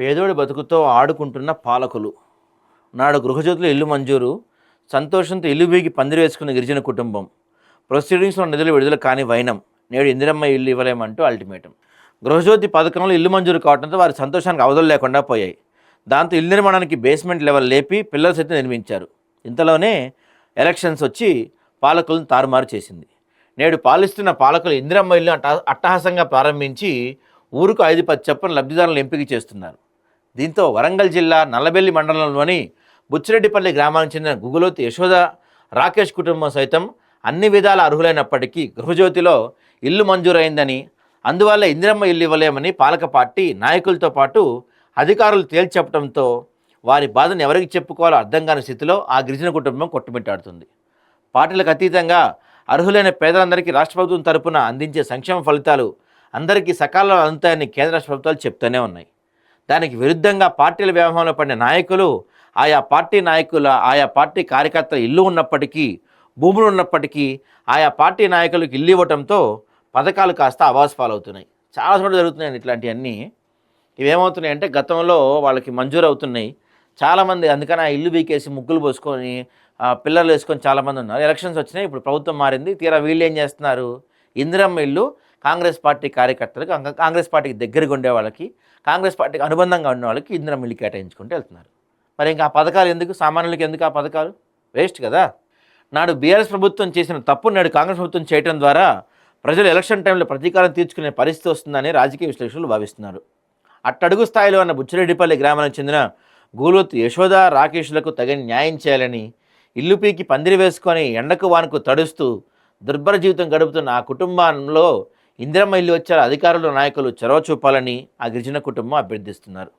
పేదోడి బతుకుతో ఆడుకుంటున్న పాలకులు. నాడు గృహజ్యోతులు ఇల్లు మంజూరు సంతోషంతో ఇల్లు బీగి పందిరి వేసుకున్న గిరిజన కుటుంబం. ప్రొసీడింగ్స్లో నిధులు విడుదల కాని వైనం. నేడు ఇందిరమ్మ ఇల్లు ఇవ్వలేమంటూ అల్టిమేటం. గృహజ్యోతి పథకంలో ఇల్లు మంజూరు కావడంతో వారి సంతోషానికి అవధులు లేకుండా పోయాయి. దాంతో ఇల్లు నిర్మాణానికి బేస్మెంట్ లెవెల్ లేపి పిల్లల సైతం నిర్మించారు. ఇంతలోనే ఎలక్షన్స్ వచ్చి పాలకులను తారుమారు చేసింది. నేడు పాలిస్తున్న పాలకులు ఇందిరమ్మ ఇల్లు అట్ట అట్టహాసంగా ప్రారంభించి ఊరుకు ఐదు పది చొప్పున లబ్ధిదారులను ఎంపిక చేస్తున్నారు. దీంతో వరంగల్ జిల్లా నల్లబెల్లి మండలంలోని బుచ్చిరెడ్డిపల్లి గ్రామానికి చెందిన గుగులోతి యశోద రాకేష్ కుటుంబం సైతం అన్ని విధాల అర్హులైనప్పటికీ గృహజ్యోతిలో ఇల్లు మంజూరైందని అందువల్ల ఇందిరమ్మ ఇల్లు ఇవ్వలేమని పాలక పార్టీ నాయకులతో పాటు అధికారులు తేల్చెప్పడంతో వారి బాధను ఎవరికి చెప్పుకోవాలో అర్థం కాని స్థితిలో ఆ గిరిజన కుటుంబం కొట్టుమిట్టాడుతుంది. పార్టీలకు అతీతంగా అర్హులైన పేదలందరికీ రాష్ట్ర ప్రభుత్వం తరపున అందించే సంక్షేమ ఫలితాలు అందరికీ సకాలంలో అందుతాయని కేంద్ర రాష్ట్ర ప్రభుత్వాలు చెప్తూనే ఉన్నాయి. దానికి విరుద్ధంగా పార్టీల వ్యవహారంలో పడిన నాయకులు ఆయా పార్టీ నాయకుల ఆయా పార్టీ కార్యకర్తల ఇల్లు ఉన్నప్పటికీ భూములు ఉన్నప్పటికీ ఆయా పార్టీ నాయకులకు ఇల్లు ఇవ్వటంతో పథకాలు కాస్త అవాస్ పాలవుతున్నాయి. చాలా చోట్ల జరుగుతున్నాయి ఇట్లాంటివన్నీ. ఇవేమవుతున్నాయి అంటే గతంలో వాళ్ళకి మంజూరు అవుతున్నాయి. చాలామంది అందుకని ఆ ఇల్లు బీకేసి ముగ్గులు పోసుకొని పిల్లలు వేసుకొని చాలామంది ఉన్నారు. ఎలక్షన్స్ వచ్చినాయి ఇప్పుడు ప్రభుత్వం మారింది. తీరా వీళ్ళు ఏం చేస్తున్నారు? ఇందిరమ్మ ఇల్లు కాంగ్రెస్ పార్టీ కార్యకర్తలకు కాంగ్రెస్ పార్టీకి దగ్గరగా ఉండే వాళ్ళకి కాంగ్రెస్ పార్టీకి అనుబంధంగా ఉన్న వాళ్ళకి ఇందిరమ్మ ఇల్లు కేటాయించుకుంటూ వెళ్తున్నారు. మరి ఇంకా ఆ పథకాలు ఎందుకు? సామాన్యులకి ఎందుకు ఆ పథకాలు? వేస్ట్ కదా. నాడు బీఆర్ఎస్ ప్రభుత్వం చేసిన తప్పు నేడు కాంగ్రెస్ ప్రభుత్వం చేయడం ద్వారా ప్రజలు ఎలక్షన్ టైంలో ప్రతీకారం తీర్చుకునే పరిస్థితి వస్తుందని రాజకీయ విశ్లేషకులు భావిస్తున్నారు. అట్టడుగు స్థాయిలో ఉన్న బుచ్చిరెడ్డిపల్లి గ్రామానికి చెందిన గూలోత్ యశోద రాకేష్లకు తగిన న్యాయం చేయాలని ఇల్లు పీకి పందిరి వేసుకొని ఎండకు వానకు తడుస్తూ దుర్భర జీవితం గడుపుతున్న ఆ కుటుంబంలో ఇందిరమ్మ ఇల్లు వచ్చారు అధికారులు నాయకులు చొరవ చూపాలని ఆ గిరిజన కుటుంబం అభ్యర్థిస్తున్నారు.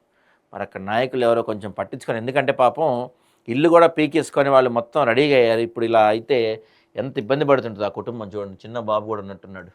మరి అక్కడ నాయకులు ఎవరో కొంచెం పట్టించుకొని ఎందుకంటే పాపం ఇల్లు కూడా పీకేసుకొని వాళ్ళు మొత్తం రెడీగా అయ్యారు. ఇప్పుడు ఇలా అయితే ఎంత ఇబ్బంది పడుతుంటుంది ఆ కుటుంబం చూడండి. చిన్న బాబు కూడా ఉన్నట్టున్నాడు.